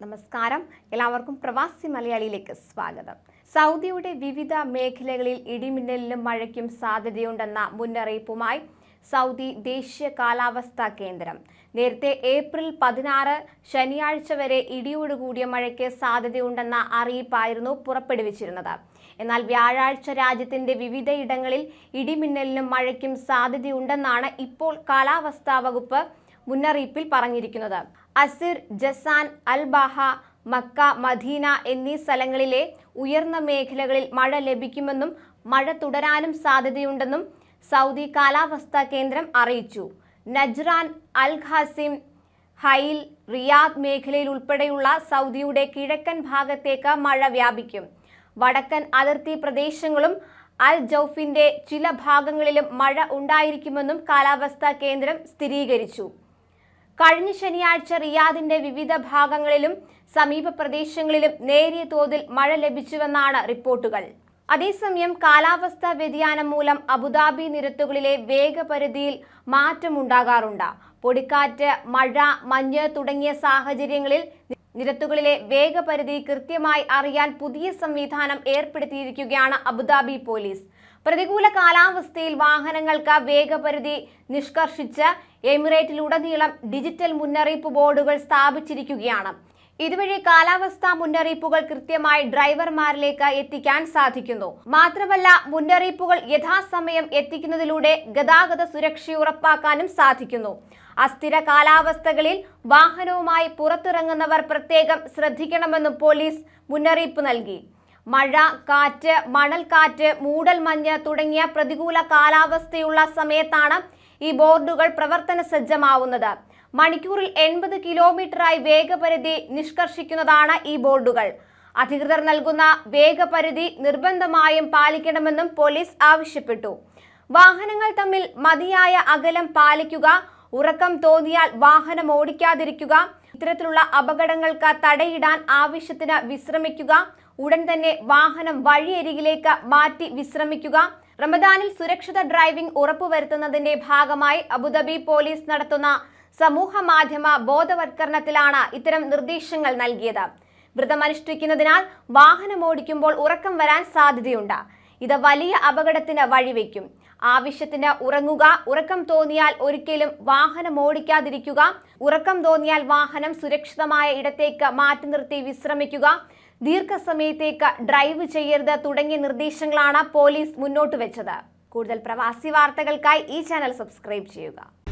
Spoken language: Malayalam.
നമസ്കാരം. എല്ലാവർക്കും പ്രവാസി മലയാളിയിലേക്ക് സ്വാഗതം. സൗദിയുടെ വിവിധ മേഖലകളിൽ ഇടിമിന്നലിനും മഴയ്ക്കും സാധ്യതയുണ്ടെന്ന മുന്നറിയിപ്പുമായി സൗദി ദേശീയ കാലാവസ്ഥാ കേന്ദ്രം. നേരത്തെ ഏപ്രിൽ പതിനാറ് ശനിയാഴ്ച വരെ ഇടിയോടുകൂടിയ മഴയ്ക്ക് സാധ്യതയുണ്ടെന്ന അറിയിപ്പായിരുന്നു പുറപ്പെടുവിച്ചിരുന്നത്. എന്നാൽ വ്യാഴാഴ്ച രാജ്യത്തിന്റെ വിവിധയിടങ്ങളിൽ ഇടിമിന്നലിനും മഴയ്ക്കും സാധ്യതയുണ്ടെന്നാണ് ഇപ്പോൾ കാലാവസ്ഥാ വകുപ്പ് മുന്നറിയിപ്പിൽ പറഞ്ഞിരിക്കുന്നത്. Asir Jazan Al Baha Mecca Medina എന്നീ സ്ഥലങ്ങളിലെ ഉയർന്ന മേഖലകളിൽ മഴ ലഭിക്കുമെന്നും മഴ തുടരാനും സാധ്യതയുണ്ടെന്നും സൗദി കാലാവസ്ഥാ കേന്ദ്രം അറിയിച്ചു. Najran Al Qassim Hail Riyadh മേഖലയിൽ ഉൾപ്പെടെയുള്ള സൗദിയുടെ കിഴക്കൻ ഭാഗത്തേക്ക് മഴ വ്യാപിക്കും. വടക്കൻ അതിർത്തി പ്രദേശങ്ങളും അൽ ജൌഫിന്റെ ചില ഭാഗങ്ങളിലും മഴ ഉണ്ടായിരിക്കുമെന്നും കാലാവസ്ഥാ കേന്ദ്രം സ്ഥിരീകരിച്ചു. കഴിഞ്ഞ ശനിയാഴ്ച റിയാദിന്റെ വിവിധ ഭാഗങ്ങളിലും സമീപ പ്രദേശങ്ങളിലും നേരിയ തോതിൽ മഴ ലഭിച്ചുവെന്നാണ് റിപ്പോർട്ടുകൾ. അതേസമയം കാലാവസ്ഥാ വ്യതിയാനം മൂലം അബുദാബി നിരത്തുകളിലെ വേഗപരിധിയിൽ മാറ്റമുണ്ടാകാറുണ്ട് പൊടിക്കാറ്റ് മഴ മഞ്ഞ് തുടങ്ങിയ സാഹചര്യങ്ങളിൽ നിരത്തുകളിലെ വേഗപരിധി കൃത്യമായി അറിയാൻ പുതിയ സംവിധാനം ഏർപ്പെടുത്തിയിരിക്കുകയാണ് അബുദാബി പോലീസ്. പ്രതികൂല കാലാവസ്ഥയിൽ വാഹനങ്ങൾക്ക് വേഗപരിധി നിഷ്കർഷിച്ച് എമിറേറ്റിലുടനീളം ഡിജിറ്റൽ മുന്നറിയിപ്പ് ബോർഡുകൾ സ്ഥാപിച്ചിരിക്കുകയാണ്. ഇതുവഴി കാലാവസ്ഥാ മുന്നറിയിപ്പുകൾ കൃത്യമായി ഡ്രൈവർമാരിലേക്ക് എത്തിക്കാൻ സാധിക്കുന്നു. മാത്രമല്ല മുന്നറിയിപ്പുകൾ യഥാസമയം എത്തിക്കുന്നതിലൂടെ ഗതാഗത സുരക്ഷ ഉറപ്പാക്കാനും സാധിക്കുന്നു. അസ്ഥിര കാലാവസ്ഥകളിൽ വാഹനവുമായി പുറത്തിറങ്ങുന്നവർ പ്രത്യേകം ശ്രദ്ധിക്കണമെന്നും പോലീസ് മുന്നറിയിപ്പ് നൽകി. മഴ കാറ്റ് മണൽക്കാറ്റ് മൂടൽമഞ്ഞ് തുടങ്ങിയ പ്രതികൂല കാലാവസ്ഥയുള്ള സമയത്താണ് ഈ ബോർഡുകൾ പ്രവർത്തന സജ്ജമാവുന്നത്. മണിക്കൂറിൽ എൺപത് കിലോമീറ്ററായി വേഗപരിധി നിഷ്കർഷിക്കുന്നതാണ് ഈ ബോർഡുകൾ. അധികൃതർ നൽകുന്ന വേഗപരിധി നിർബന്ധമായും പാലിക്കണമെന്നും പോലീസ് ആവശ്യപ്പെട്ടു. വാഹനങ്ങൾ തമ്മിൽ മതിയായ അകലം പാലിക്കുക ഉറക്കം തോന്നിയാൽ വാഹനം ഓടിക്കാതിരിക്കുക ഇത്തരത്തിലുള്ള അപകടങ്ങൾക്ക് തടയിടാൻ ആവശ്യത്തിന് വിശ്രമിക്കുക. ഉടൻ തന്നെ വാഹനം വഴിയരികിലേക്ക് മാറ്റി വിശ്രമിക്കുക. റമദാനിൽ സുരക്ഷിത ഡ്രൈവിംഗ് ഉറപ്പുവരുത്തുന്നതിന്റെ ഭാഗമായി അബുദാബി പോലീസ് നടത്തുന്ന സമൂഹ മാധ്യമ ബോധവൽക്കരണത്തിലാണ് ഇത്തരം നിർദ്ദേശങ്ങൾ നൽകിയത്. വ്രതമനുഷ്ഠിക്കുന്നതിനാൽ വാഹനം ഓടിക്കുമ്പോൾ ഉറക്കം വരാൻ സാധ്യതയുണ്ട്. ഇത് വലിയ അപകടത്തിന് വഴിവെക്കും. ആവശ്യത്തിന് ഉറങ്ങുക. ഉറക്കം തോന്നിയാൽ ഒരിക്കലും വാഹനം ഓടിക്കാതിരിക്കുക. ഉറക്കം തോന്നിയാൽ വാഹനം സുരക്ഷിതമായ ഇടത്തേക്ക് മാറ്റി നിർത്തി വിശ്രമിക്കുക. ദീർഘസമയത്തേക്ക് ഡ്രൈവ് ചെയ്യരുത് തുടങ്ങിയ നിർദ്ദേശങ്ങളാണ് പോലീസ് മുന്നോട്ട് വെച്ചത്. കൂടുതൽ പ്രവാസി വാർത്തകൾക്കായി ഈ ചാനൽ സബ്സ്ക്രൈബ് ചെയ്യുക.